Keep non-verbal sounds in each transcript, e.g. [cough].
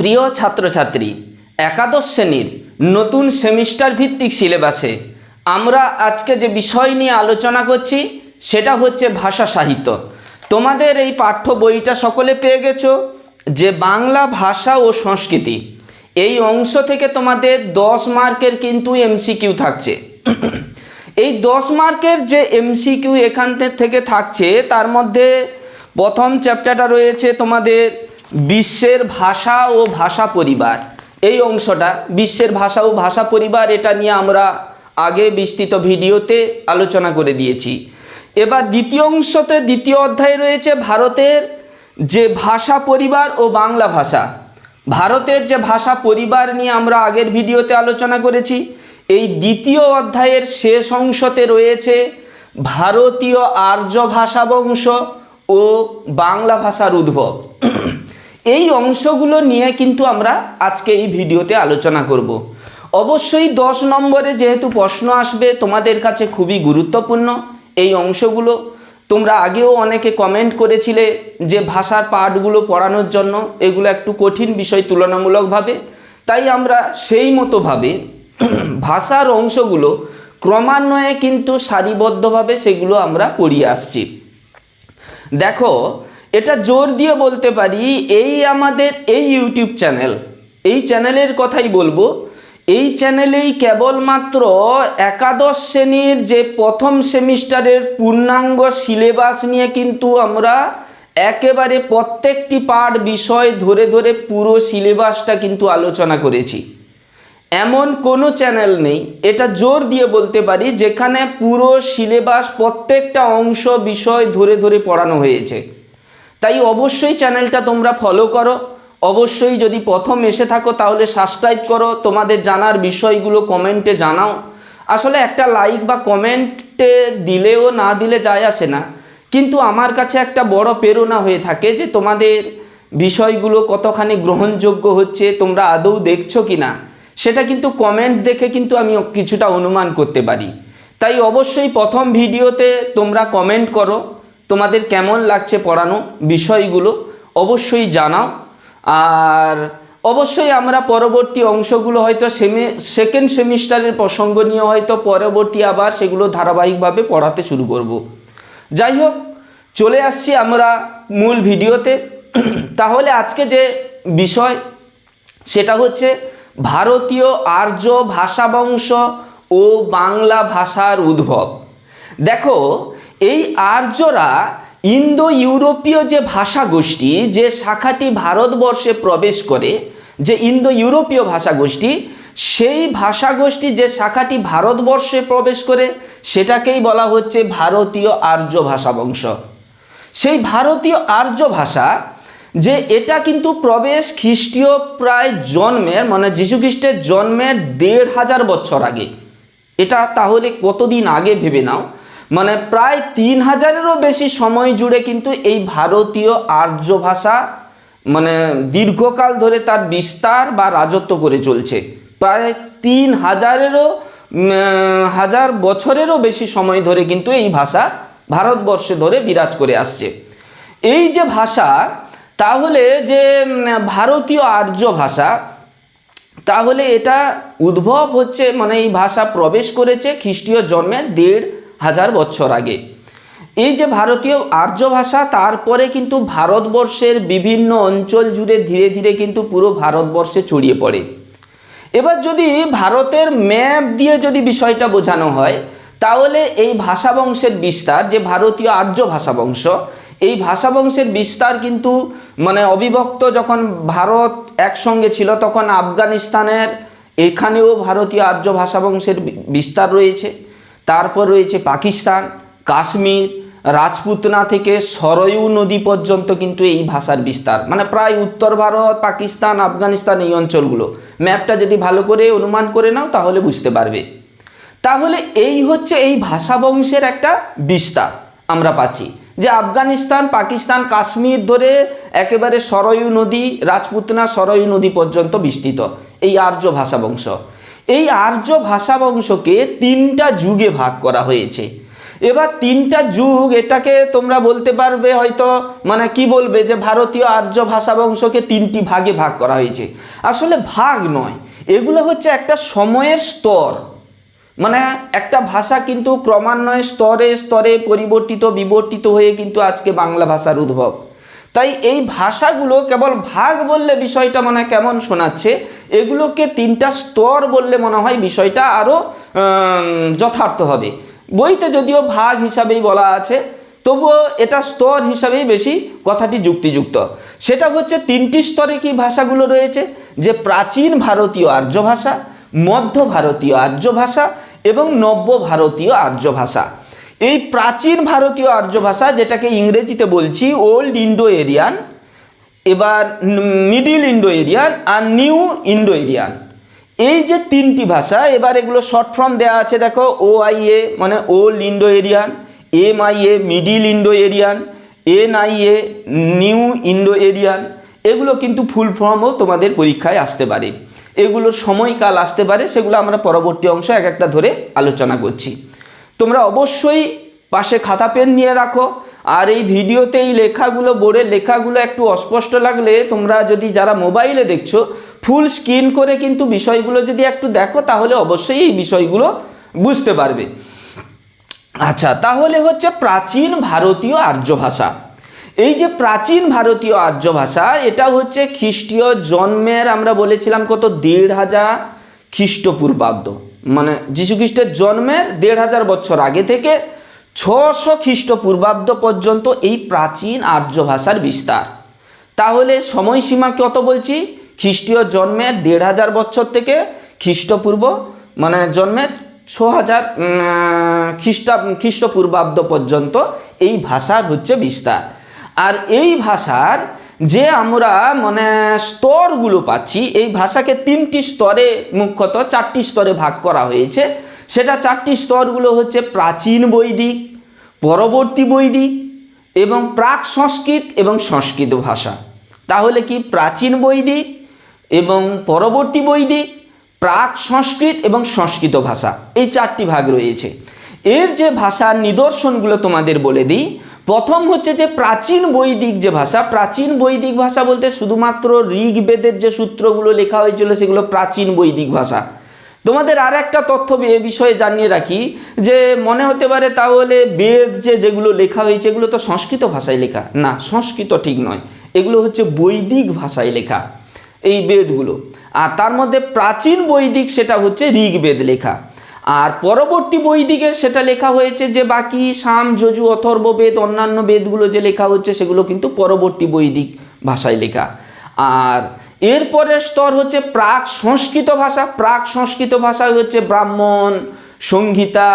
প্রিয় ছাত্রছাত্রী, একাদশ শ্রেণির নতুন সেমিস্টার ভিত্তিক সিলেবাসে আমরা আজকে যে বিষয় নিয়ে আলোচনা করছি, সেটা হচ্ছে ভাষা সাহিত্য। তোমাদের এই পাঠ্য বইটা সকলে পেয়ে গেছো? যে বাংলা ভাষা ও সংস্কৃতি, এই অংশ থেকে তোমাদের দশ মার্কের কিন্তু এমসিকিউ থাকছে। এই দশ মার্কের যে এমসিকিউ এখান থেকে থাকছে, তার মধ্যে প্রথম চ্যাপ্টারটা রয়েছে তোমাদের বিশ্বের ভাষা ও ভাষা পরিবার। এই অংশটা, বিশ্বের ভাষা ও ভাষা পরিবার, এটা নিয়ে আমরা আগে বিস্তৃত ভিডিওতে আলোচনা করে দিয়েছি। এবার দ্বিতীয় অংশতে, দ্বিতীয় অধ্যায় রয়েছে ভারতের যে ভাষা পরিবার ও বাংলা ভাষা। ভারতের যে ভাষা পরিবার নিয়ে আমরা আগের ভিডিওতে আলোচনা করেছি, এই দ্বিতীয় অধ্যায়ের শেষ অংশতে রয়েছে ভারতীয় আর্য ভাষা বংশ ও বাংলা ভাষার উদ্ভব। এই অংশগুলো নিয়ে কিন্তু আমরা আজকে এই ভিডিওতে আলোচনা করব। অবশ্যই দশ নম্বরে যেহেতু প্রশ্ন আসবে, তোমাদের কাছে খুবই গুরুত্বপূর্ণ এই অংশগুলো। তোমরা আগেও অনেকে কমেন্ট করেছিলে যে ভাষার পাঠগুলো পড়ানোর জন্য এগুলো একটু কঠিন বিষয় তুলনামূলকভাবে। তাই আমরা সেই মতোভাবে [clears throat] ভাষার অংশগুলো ক্রমান্বয়ে কিন্তু সারিবদ্ধভাবে সেগুলো আমরা পড়িয়ে আসছি। দেখো এটা জোর দিয়ে বলতে পারি, এই আমাদের, এই ইউটিউব চ্যানেল, এই চ্যানেলের কথাই বলব, এই চ্যানেলেই কেবলমাত্র একাদশ শ্রেণির যে প্রথম সেমিস্টারের পূর্ণাঙ্গ সিলেবাস নিয়ে কিন্তু আমরা একেবারে প্রত্যেকটি পাঠ বিষয় ধরে ধরে পুরো সিলেবাসটা কিন্তু আলোচনা করেছি। এমন কোনো চ্যানেল নেই, এটা জোর দিয়ে বলতে পারি, যেখানে পুরো সিলেবাস প্রত্যেকটা অংশ বিষয় ধরে ধরে পড়ানো হয়েছে। তাই অবশ্যই চ্যানেলটা তোমরা ফলো করো। অবশ্যই যদি প্রথম এসে থাকো, তাহলে সাবস্ক্রাইব করো। তোমাদের জানার বিষয়গুলো কমেন্টে জানাও। আসলে একটা লাইক বা কমেন্টে দিলেও না দিলে যায় আসে না। কিন্তু আমার কাছে একটা বড় প্রেরণা হয়ে থাকে যে তোমাদের বিষয়গুলো কতখানি গ্রহণযোগ্য হচ্ছে, তোমরা আদৌ দেখছ কি না সেটা কিন্তু কমেন্ট দেখে কিন্তু আমি কিছুটা অনুমান করতে পারি। তাই অবশ্যই প্রথম ভিডিওতে তোমরা কমেন্ট করো। তোমাদের কেমন লাগছে পড়ানো বিষয়গুলো অবশ্যই জানাও। আর অবশ্যই আমরা পরবর্তী অংশগুলো হয়তো সেমে সেকেন্ড সেমিস্টারের প্রসঙ্গ নিয়ে হয়তো পরবর্তী আবার সেগুলো ধারাবাহিকভাবে পড়াতে শুরু করব। যাই হোক, চলে আসছি আমরা মূল ভিডিওতে। তাহলে আজকে যে বিষয়, সেটা হচ্ছে ভারতীয় আর্য ভাষা বংশ ও বাংলা ভাষার উদ্ভব। দেখো এই আর্যরা ইন্দো ইউরোপীয় যে ভাষা গোষ্ঠী যে শাখাটি ভারতবর্ষে প্রবেশ করে, যে ইন্দো ইউরোপীয় ভাষা গোষ্ঠী সেই ভাষা গোষ্ঠী যে শাখাটি ভারতবর্ষে প্রবেশ করে, সেটাকেই বলা হচ্ছে ভারতীয় আর্য ভাষা বংশ। সেই ভারতীয় আর্য ভাষা, যে এটা কিন্তু প্রবেশ খ্রিস্টীয় প্রায় জন্মের মানে খ্রিস্টের জন্মের দেড় হাজার বছর আগে। এটা তাহলে কতদিন আগে ভেবে নাও? মানে প্রায় তিন হাজারেরও বেশি সময় জুড়ে কিন্তু এই ভারতীয় আর্য ভাষা মানে দীর্ঘকাল ধরে তার বিস্তার বা রাজত্ব করে চলছে। প্রায় তিন হাজারেরও হাজার বছরেরও বেশি সময় ধরে কিন্তু এই ভাষা ভারতবর্ষে ধরে বিরাজ করে আসছে। এই যে ভাষা, তাহলে যে ভারতীয় আর্য ভাষা, তাহলে এটা উদ্ভব হচ্ছে মানে এই ভাষা প্রবেশ করেছে খ্রিস্টীয় জন্মের দেড় হাজার বছর আগে। এই যে ভারতীয় আর্য ভাষা, তারপরে কিন্তু ভারতবর্ষের বিভিন্ন অঞ্চল জুড়ে ধীরে ধীরে কিন্তু পুরো ভারতবর্ষে ছড়িয়ে পড়ে। এবার যদি ভারতের ম্যাপ দিয়ে যদি বিষয়টা বোঝানো হয়, তাহলে এই ভাষা বংশের বিস্তার, যে ভারতীয় আর্য ভাষা বংশ এই ভাষা বংশের বিস্তার কিন্তু মানে অবিভক্ত যখন ভারত একসঙ্গে ছিল, তখন আফগানিস্তানের এখানেও ভারতীয় আর্য ভাষা বংশের বিস্তার রয়েছে। তারপর রয়েছে পাকিস্তান, কাশ্মীর, রাজপুতনা থেকে সরয়ু নদী পর্যন্ত কিন্তু এই ভাষার বিস্তার। মানে প্রায় উত্তর ভারত, পাকিস্তান, আফগানিস্তান এই অঞ্চলগুলো। ম্যাপটা যদি ভালো করে অনুমান করে নাও, তাহলে বুঝতে পারবে। তাহলে এই হচ্ছে এই ভাষা বংশের একটা বিস্তার আমরা পাচ্ছি। যে আফগানিস্তান, পাকিস্তান, কাশ্মীর ধরে একেবারে সরয়ু নদী, রাজপুতনা সরয়ু নদী পর্যন্ত বিস্তৃত। এই আর্য ভাষা বংশ। এই আর্য ভাষা বংশকে তিনটা যুগে ভাগ করা হয়েছে। এবার তিনটা যুগ, এটাকে তোমরা বলতে পারবে হয়তো মানে কি বলবে যে ভারতীয় আর্য ভাষা বংশকে তিনটি ভাগে ভাগ করা হয়েছে। আসলে ভাগ নয়, এগুলো হচ্ছে একটা সময়ের স্তর। মানে একটা ভাষা কিন্তু ক্রমান্বয়ে স্তরে স্তরে পরিবর্তিত, বিবর্তিত হয়ে কিন্তু আজকে বাংলা ভাষার উদ্ভব। তাই এই ভাষাগুলো কেবল ভাগ বললে বিষয়টা মনে কেমন শোনাচ্ছে? এগুলোকে তিনটা স্তর বললে মনে হয় বিষয়টা আরও যথার্থ হবে। বইতে যদিও ভাগ হিসাবেই বলা আছে, তবুও এটা স্তর হিসাবেই বেশি কথাটি যুক্তিযুক্ত। সেটা হচ্ছে তিনটি স্তরে কি ভাষাগুলো রয়েছে? যে প্রাচীন ভারতীয় আর্য ভাষা মধ্য ভারতীয় আর্য ভাষা এবং নব্য ভারতীয় আর্য ভাষা এই প্রাচীন ভারতীয় আর্য ভাষা যেটাকে ইংরেজিতে বলছি ওল্ড ইন্ডো এরিয়ান এবার মিডিল ইন্ডো এরিয়ান আর নিউ ইন্ডো এরিয়ান এই যে তিনটি ভাষা, এবার এগুলো শর্ট ফর্ম দেওয়া আছে, দেখো ও আই এ মানে old Indo Aryan M I A middle Indo Aryan N I A new Indo Aryan এগুলো কিন্তু ফুল ফর্মও তোমাদের পরীক্ষায় আসতে পারে। এগুলোর সময়কাল আসতে পারে, সেগুলো আমরা পরবর্তী অংশ এক একটা ধরে আলোচনা করছি। তোমরা অবশ্যই পাশে খাতা পেন নিয়ে রাখো। আর এই ভিডিওতে এই লেখাগুলো, বোর্ডের লেখাগুলো একটু অস্পষ্ট লাগলে তোমরা যদি যারা মোবাইলে দেখছ, ফুল স্ক্রিন করে কিন্তু বিষয়গুলো যদি একটু দেখো, তাহলে অবশ্যই এই বিষয়গুলো বুঝতে পারবে। আচ্ছা তাহলে হচ্ছে প্রাচীন ভারতীয় আর্য ভাষা এই যে প্রাচীন ভারতীয় আর্য ভাষা এটা হচ্ছে খ্রিস্টীয় জন্মের আমরা বলেছিলাম কত? দেড় হাজার খ্রিস্টপূর্বাব্দ। মানে খ্রিস্টের জন্মের দেড় হাজার বছর আগে থেকে ছশো খ্রিস্টপূর্বাব্দ পর্যন্ত এই প্রাচীন আর্য ভাষার বিস্তার। তাহলে সময়সীমা কত বলছি? খ্রিস্টীয় জন্মের দেড় হাজার বছর থেকে খ্রিস্টপূর্ব মানে জন্মের ছ হাজার খ্রিস্টা, খ্রিস্টপূর্বাব্দ পর্যন্ত এই ভাষার হচ্ছে বিস্তার। আর এই ভাষার যে আমরা মানে স্তরগুলো পাচ্ছি, এই ভাষাকে তিনটি স্তরে মুখ্যত চারটি স্তরে ভাগ করা হয়েছে। সেটা চারটি স্তরগুলো হচ্ছে প্রাচীন বৈদিক, পরবর্তী বৈদিক এবং প্রাক সংস্কৃত এবং সংস্কৃত ভাষা। তাহলে কি প্রাচীন বৈদিক এবং পরবর্তী বৈদিক, প্রাক সংস্কৃত এবং সংস্কৃত ভাষা, এই চারটি ভাগ রয়েছে। এর যে ভাষার নিদর্শনগুলো তোমাদের বলে দিই প্রথম হচ্ছে যে প্রাচীন বৈদিক যে ভাষা, প্রাচীন বৈদিক ভাষা বলতে শুধুমাত্র ঋগ্বেদের যে সূত্রগুলো লেখা হয়েছিল সেগুলো প্রাচীন বৈদিক ভাষা। তোমাদের আর একটা তথ্য এ বিষয়ে জানিয়ে রাখি যে মনে হতে পারে তাহলে বেদ যে যেগুলো লেখা হয়েছে এগুলো তো সংস্কৃত ভাষায় লেখা। না, সংস্কৃত ঠিক নয়। এগুলো হচ্ছে বৈদিক ভাষায় লেখা এই বেদগুলো। আর তার মধ্যে প্রাচীন বৈদিক সেটা হচ্ছে ঋগ্বেদ লেখা। আর পরবর্তী বই দিকে সেটা লেখা হয়েছে যে বাকি সাম, যজু, অথর্ব বেদ, অন্যান্য বেদগুলো যে লেখা হচ্ছে সেগুলো কিন্তু পরবর্তী বৈদিক ভাষায় লেখা। আর এরপরের স্তর হচ্ছে প্রাক সংস্কৃত ভাষা। প্রাক সংস্কৃত ভাষায় হচ্ছে ব্রাহ্মণ সংহিতা,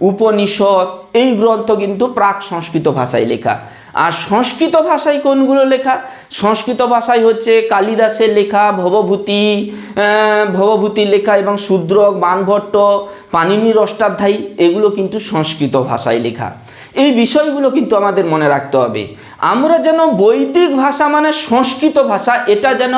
উপনিষদ, এই গ্রন্থ কিন্তু প্রাক সংস্কৃত ভাষায় লেখা। আর সংস্কৃত ভাষায় কোনগুলো লেখা? সংস্কৃত ভাষায় হচ্ছে কালিদাসের লেখা, ভবভূতি ভবভূতির লেখা এবং শূদ্রক, বানভট্ট পানিনির অষ্টাধ্যায়ী, এগুলো কিন্তু সংস্কৃত ভাষায় লেখা। এই বিষয়গুলো কিন্তু আমাদের মনে রাখতে হবে। আমরা যেন বৈদিক ভাষা মানে সংস্কৃত ভাষা, এটা যেন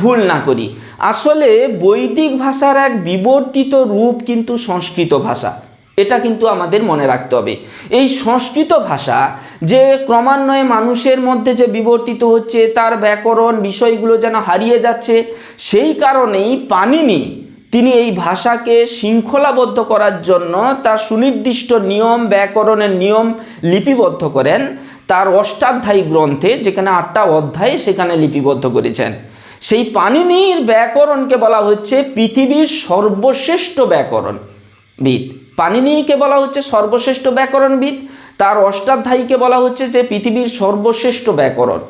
ভুল না করি। আসলে বৈদিক ভাষার এক বিবর্তিত রূপ কিন্তু সংস্কৃত ভাষা। এটা কিন্তু আমাদের মনে রাখতে হবে। এই সংস্কৃত ভাষা যে ক্রমান্বয়ে মানুষের মধ্যে যে বিবর্তিত হচ্ছে, তার ব্যাকরণ, বিষয়গুলো যেন হারিয়ে যাচ্ছে, সেই কারণেই পানিনি তিনি এই ভাষাকে শৃঙ্খলাবদ্ধ করার জন্য তার সুনির্দিষ্ট নিয়ম, ব্যাকরণের নিয়ম লিপিবদ্ধ করেন। তার অষ্টাধ্যায়ী গ্রন্থে যেখানে আটটা অধ্যায়, সেখানে লিপিবদ্ধ করেছেন। সেই পানিনির ব্যাকরণকে বলা হচ্ছে পৃথিবীর সর্বশ্রেষ্ঠ ব্যাকরণ বিদ পানিনিকে বলা হচ্ছে সর্বশ্রেষ্ঠ ব্যাকরণবিদ, তার অষ্টাধ্যায়ীকে বলা হচ্ছে যে পৃথিবীর সর্বশ্রেষ্ঠ ব্যাকরণ।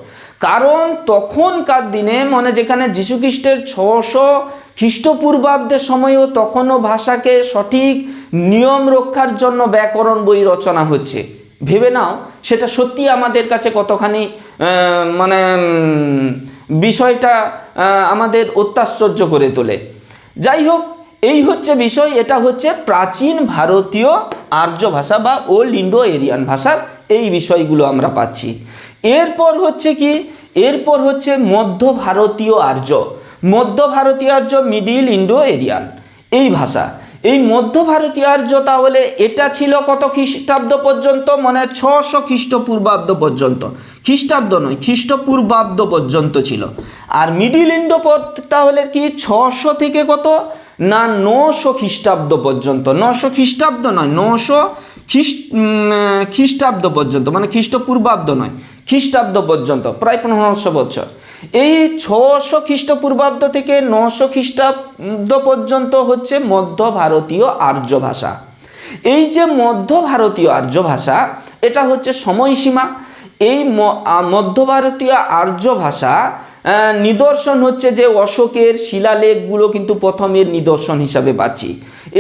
কারণ তখনকার দিনে মানে যেখানে যীশুখ্রিস্টের ছশো খ্রিস্টপূর্বাব্দের সময়ও তখনও ভাষাকে সঠিক নিয়ম রক্ষার জন্য ব্যাকরণ বই রচনা হচ্ছে। ভেবে নাও, সেটা সত্যি আমাদের কাছে কতখানি মানে বিষয়টা আমাদের অত্যাশ্চর্য করে তোলে। যাই হোক এই হচ্ছে বিষয়, এটা হচ্ছে প্রাচীন ভারতীয় আর্য ভাষা বা ওল্ড ইন্ডো এরিয়ান ভাষার এই বিষয়গুলো আমরা পাচ্ছি। এরপর হচ্ছে কি, এরপর হচ্ছে মধ্য ভারতীয় আর্য। মধ্য ভারতীয় আর্য, মিডিল ইন্ডো এরিয়ান এই ভাষা। এই মধ্য ভারতীয় আর্য তাহলে এটা ছিল কত খ্রিস্টাব্দ পর্যন্ত? মানে ছশো খ্রিস্টপূর্বাব্দ পর্যন্ত। খ্রিস্টাব্দ নয়, খ্রিস্টপূর্বাব্দ পর্যন্ত ছিল। আর মিডিল ইন্ডো তাহলে কি ছশো থেকে কত? না, নশো খ্রিস্টাব্দ পর্যন্ত। নশো খ্রিস্টাব্দ নয়, নশো খ্রিস্ট খ্রিস্টাব্দ পর্যন্ত মানে খ্রিস্টপূর্বাব্দ নয়, খ্রিস্টাব্দ পর্যন্ত, প্রায় পনেরোশো বছর। এই ছশো খ্রিস্টপূর্বাব্দ থেকে নশো খ্রিস্টাব্দ পর্যন্ত হচ্ছে মধ্য ভারতীয় আর্য ভাষা। এই যে মধ্য ভারতীয় আর্য ভাষা, এটা হচ্ছে সময়সীমা। এই মধ্য ভারতীয় আর্য ভাষা নিদর্শন হচ্ছে যে অশোকের শিলালেখগুলো কিন্তু প্রথমের নিদর্শন হিসাবে পাচ্ছি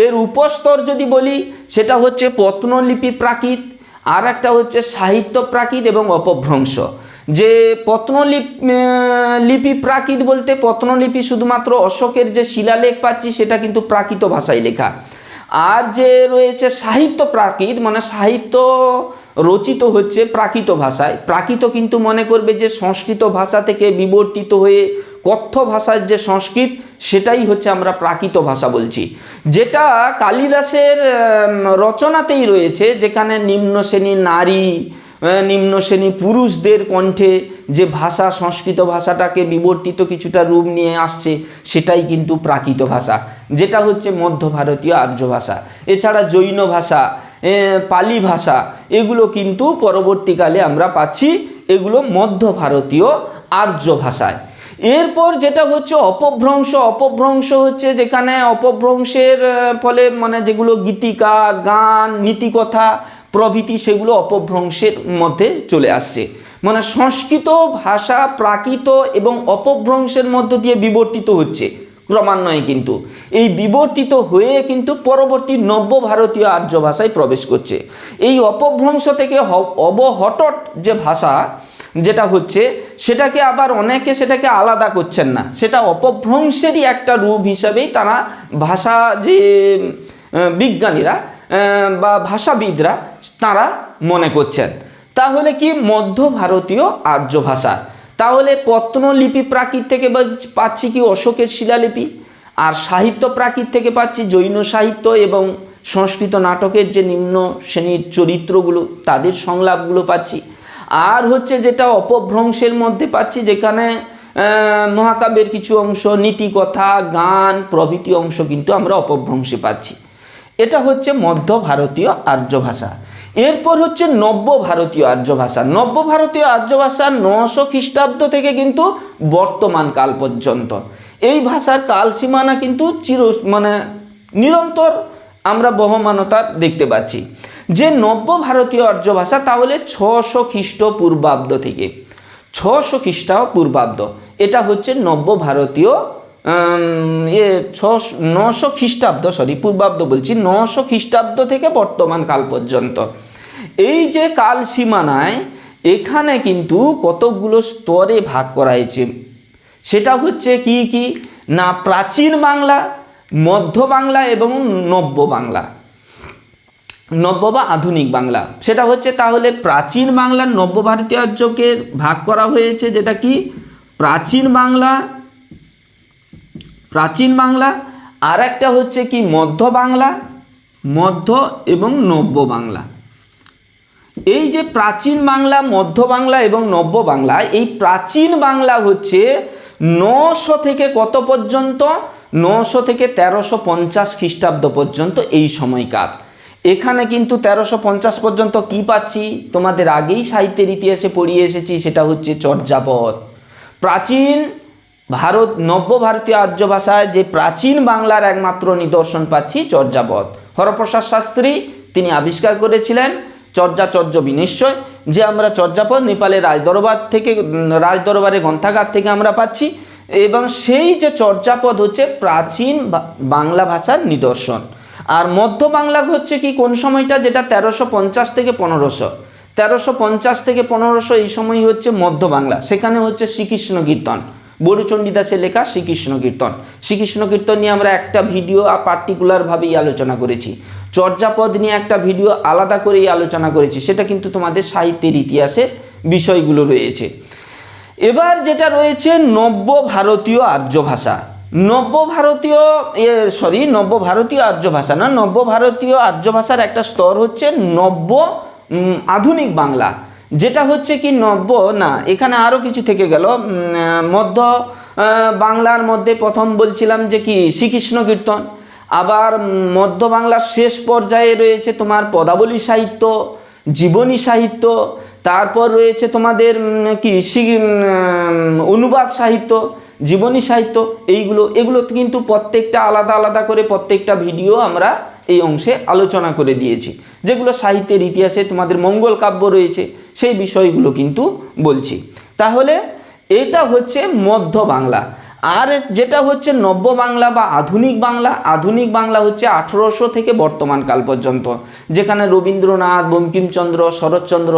এর উপস্তর যদি বলি, সেটা হচ্ছে প্রত্নলিপি প্রাকৃত আর একটা হচ্ছে সাহিত্য প্রাকৃত এবং অপভ্রংশ। যে প্রত্নলিপি লিপি প্রাকৃত বলতে প্রত্নলিপি শুধুমাত্র অশোকের যে শিলালেখ পাচ্ছি, সেটা কিন্তু প্রাকৃত ভাষায় লেখা। আর যে রয়েছে সাহিত্য প্রাকৃত মানে সাহিত্য রচিত হচ্ছে প্রাকৃত ভাষায়। প্রাকৃত কিন্তু মনে করবে যে সংস্কৃত ভাষা থেকে বিবর্তিত হয়ে কথ্য ভাষার যে সংস্কৃত, সেটাই হচ্ছে আমরা প্রাকৃত ভাষা বলছি। যেটা কালিদাসের রচনাতেই রয়েছে, যেখানে নিম্ন শ্রেণির নারী নিম্ন শ্রেণি পুরুষদের কণ্ঠে যে ভাষা, সংস্কৃত ভাষাটাকে বিবর্তিত কিছুটা রূপ নিয়ে আসছে, সেটাই কিন্তু প্রাকৃত ভাষা। যেটা হচ্ছে মধ্য ভারতীয় আর্য ভাষা। এছাড়া জৈন ভাষা পালি ভাষা, এগুলো কিন্তু পরবর্তীকালে আমরা পাচ্ছি এগুলো মধ্য ভারতীয় আর্য ভাষায়। এরপর যেটা হচ্ছে অপভ্রংশ অপভ্রংশ হচ্ছে যেখানে অপভ্রংশের ফলে মানে যেগুলো গীতিকা, গান, নীতিকথা প্রভৃতি সেগুলো অপভ্রংশের মধ্যে চলে আসছে। মানে সংস্কৃত ভাষা প্রাকৃত এবং অপভ্রংশের মধ্য দিয়ে বিবর্তিত হচ্ছে। ক্রমান্বয়ে কিন্তু। এই বিবর্তিত হয়ে কিন্তু পরবর্তী নব্য ভারতীয় আর্য ভাষায় প্রবেশ করছে। এই অপভ্রংশ থেকে অবহটট যে ভাষা যেটা হচ্ছে, সেটাকে আবার অনেকে সেটাকে আলাদা করছেন না। সেটা অপভ্রংশেরই একটা রূপ হিসাবেই তারা ভাষা যে বিজ্ঞানীরা বা ভাষাবিদরা তারা মনে করছেন। তাহলে কি মধ্য ভারতীয় আর্য ভাষা? তাহলে প্রত্নলিপি প্রাকৃত থেকে পাচ্ছি কি অশোকের শিলালিপি? আর সাহিত্য প্রাকৃত থেকে পাচ্ছি জৈন সাহিত্য এবং সংস্কৃত নাটকের যে নিম্ন শ্রেণির চরিত্রগুলো, তাদের সংলাপগুলো পাচ্ছি। আর হচ্ছে যেটা অপভ্রংশের মধ্যে পাচ্ছি, যেখানে মহাকাব্যের কিছু অংশ, নীতিকথা, গান, প্রভৃতি অংশ কিন্তু আমরা অপভ্রংশে পাচ্ছি। এটা হচ্ছে মধ্য ভারতীয় আর্য ভাষা এরপর হচ্ছে নব্য ভারতীয় আর্য ভাষা নব্য ভারতীয় আর্য ভাষা নশো খ্রিস্টাব্দ থেকে কিন্তু বর্তমান কাল পর্যন্ত। এই ভাষার কালসীমানা কিন্তু চির মানে নিরন্তর আমরা বহমানতা দেখতে পাচ্ছি। যে নব্য ভারতীয় আর্য ভাষা তাহলে ছশো খ্রিস্টপূর্বাব্দ থেকে। ছশো খ্রিস্টপূর্বাব্দ। এটা হচ্ছে নব্য ভারতীয় ইয়ে ছশো, নশো খ্রিস্টাব্দ সরি পূর্বাব্দ বলছি, নশো খ্রিস্টাব্দ থেকে বর্তমান কাল পর্যন্ত। এই যে কাল সীমানায় এখানে কিন্তু কতকগুলো স্তরে ভাগ করা হয়েছে। সেটা হচ্ছে কি কি? না প্রাচীন বাংলা, মধ্য বাংলা এবং নব্য বাংলা। নব্য বা আধুনিক বাংলা। সেটা হচ্ছে তাহলে প্রাচীন বাংলার নব্য ভারতীয় ভাগ করা হয়েছে যেটা কি? প্রাচীন বাংলা প্রাচীন বাংলা আর একটা হচ্ছে কি মধ্য বাংলা, মধ্য এবং নব্য বাংলা। এই যে প্রাচীন বাংলা, মধ্য বাংলা এবং নব্য বাংলা, এই প্রাচীন বাংলা হচ্ছে নশো থেকে কত পর্যন্ত? নশো থেকে তেরোশো পঞ্চাশ খ্রিস্টাব্দ পর্যন্ত এই সময়কাল। এখানে কিন্তু তেরোশো পঞ্চাশ পর্যন্ত কি পাচ্ছি? তোমাদের আগেই সাহিত্যের ইতিহাসে পড়িয়ে এসেছি, সেটা হচ্ছে চর্যাপদ। প্রাচীন ভারত নব্য ভারতীয় আর্য ভাষায় যে প্রাচীন বাংলার একমাত্র নিদর্শন পাচ্ছি চর্যাপদ। হরপ্রসাদ শাস্ত্রী, তিনি আবিষ্কার করেছিলেন চর্যাচর্য বিনিশ্চয়, যে আমরা চর্যাপদ নেপালের রাজদরবার থেকে রাজদরবারের গ্রন্থাগার থেকে আমরা পাচ্ছি, এবং সেই যে চর্যাপদ হচ্ছে প্রাচীন বাংলা ভাষার নিদর্শন। আর মধ্য বাংলা হচ্ছে কি, কোন সময়টা? যেটা তেরোশো পঞ্চাশ থেকে পনেরোশো। তেরোশো পঞ্চাশ থেকে পনেরোশো এই সময় হচ্ছে মধ্য বাংলা। সেখানে হচ্ছে শ্রীকৃষ্ণ কীর্তন। বড়ুচণ্ডী দাসের লেখা শ্রীকৃষ্ণ কীর্তন। শ্রীকৃষ্ণ কীর্তন নিয়ে আমরা একটা ভিডিও পার্টিকুলারভাবেই আলোচনা করেছি। চর্যাপদ নিয়ে একটা ভিডিও আলাদা করেই আলোচনা করেছি। সেটা কিন্তু তোমাদের সাহিত্যের ইতিহাসে বিষয়গুলো রয়েছে। এবার যেটা রয়েছে নব্য ভারতীয় আর্য ভাষা নব্য ভারতীয় সরি নব্য ভারতীয় আর্য ভাষা না নব্য ভারতীয় আর্য ভাষার একটা স্তর হচ্ছে নব্য আধুনিক বাংলা। যেটা হচ্ছে কি নব্য? না, এখানে আরও কিছু থেকে গেল। মধ্য বাংলার মধ্যে প্রথম বলছিলাম যে কি? শ্রীকৃষ্ণ কীর্তন। আবার মধ্য বাংলার শেষ পর্যায়ে রয়েছে তোমার পদাবলী সাহিত্য, জীবনী সাহিত্য, তারপর রয়েছে তোমাদের কি? অনুবাদ সাহিত্য, জীবনী সাহিত্য, এইগুলো। এগুলো কিন্তু প্রত্যেকটা আলাদা আলাদা করে প্রত্যেকটা ভিডিও আমরা এই অংশে আলোচনা করে দিয়েছি, যেগুলো সাহিত্যের ইতিহাসে তোমাদের মঙ্গল কাব্য রয়েছে, সেই বিষয়গুলো কিন্তু বলছি। তাহলে এটা হচ্ছে মধ্য বাংলা, আর যেটা হচ্ছে নব্য বাংলা বা আধুনিক বাংলা আধুনিক বাংলা হচ্ছে আঠেরোশো থেকে বর্তমান কাল পর্যন্ত, যেখানে রবীন্দ্রনাথ, বঙ্কিমচন্দ্র, শরৎচন্দ্র,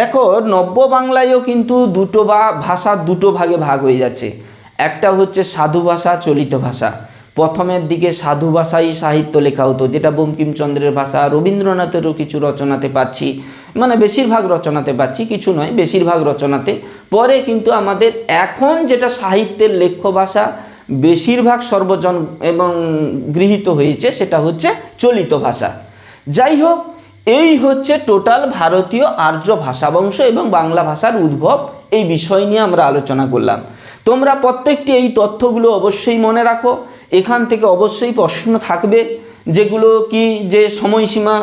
দেখো নব্য বাংলায়ও কিন্তু দুটো বা ভাষা দুটো ভাগে ভাগ হয়ে যাচ্ছে, একটা হচ্ছে সাধু ভাষা, চলিত ভাষা। প্রথমের দিকে সাধু ভাষাই সাহিত্য লেখা হতো, যেটা বঙ্কিমচন্দ্রের ভাষা, রবীন্দ্রনাথেরও কিছু রচনাতে পাচ্ছি। মানে বেশিরভাগ রচনাতে পাচ্ছি, কিছু নয়, বেশিরভাগ রচনাতে। পরে কিন্তু আমাদের এখন যেটা সাহিত্যের লেখ্য ভাষা বেশিরভাগ সর্বজন এবং গৃহীত হয়েছে, সেটা হচ্ছে চলিত ভাষা। যাই হোক, এই হচ্ছে টোটাল ভারতীয় আর্য ভাষাবংশ এবং বাংলা ভাষার উদ্ভব, এই বিষয় নিয়ে আমরা আলোচনা করলাম। তোমরা প্রত্যেকটি এই তথ্যগুলো অবশ্যই মনে রাখো। এখান থেকে অবশ্যই প্রশ্ন থাকবে যেগুলো কি যে সময়সীমা,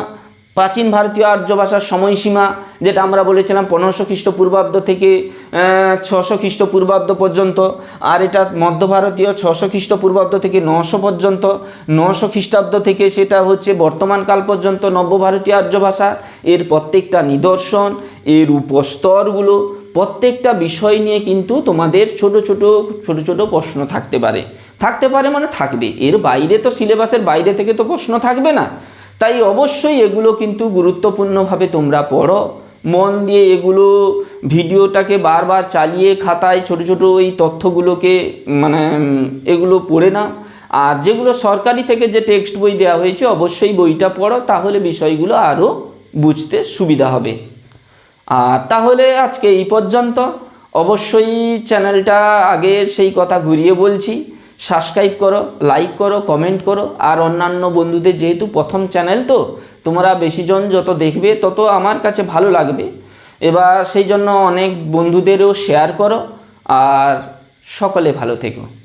প্রাচীন ভারতীয় আর্য ভাষার সময়সীমা, যেটা আমরা বলেছিলাম পনেরোশো খ্রিস্টপূর্বাব্দ থেকে ছশো খ্রিস্টপূর্বাব্দ পর্যন্ত, আর এটা মধ্য ভারতীয় ছশো খ্রিস্টপূর্বাব্দ থেকে নশো পর্যন্ত, নশো খ্রিস্টাব্দ থেকে সেটা হচ্ছে বর্তমান কাল পর্যন্ত নব্য ভারতীয় আর্য ভাষা এর প্রত্যেকটা নিদর্শন, এর উপস্তরগুলো প্রত্যেকটা বিষয় নিয়ে কিন্তু তোমাদের ছোট ছোট ছোট ছোট প্রশ্ন থাকতে পারে। থাকতে পারে মানে থাকবে। এর বাইরে তো সিলেবাসের বাইরে থেকে তো প্রশ্ন থাকবে না। তাই অবশ্যই এগুলো কিন্তু গুরুত্বপূর্ণভাবে তোমরা পড়ো। মন দিয়ে এগুলো ভিডিওটাকে বারবার চালিয়ে খাতায় ছোট ছোট ওই তথ্যগুলোকে মানে এগুলো পড়ে নাও। আর যেগুলো সরকারি থেকে যে টেক্সট বই দেওয়া হয়েছে, অবশ্যই বইটা পড়ো। তাহলে বিষয়গুলো আরও বুঝতে সুবিধা হবে। আর তাহলে আজকে এই পর্যন্ত। অবশ্যই চ্যানেলটা আগের সেই কথা ঘুরিয়ে বলছি। সাবস্ক্রাইব করো, লাইক করো, কমেন্ট করো। আর অন্যান্য বন্ধুদের যেহেতু প্রথম চ্যানেল তো, তোমরা বেশিজন যত দেখবে তত আমার কাছে ভালো লাগবে। এবার সেই জন্য অনেক বন্ধুদেরও শেয়ার করো। আর সকলে ভালো থেকো।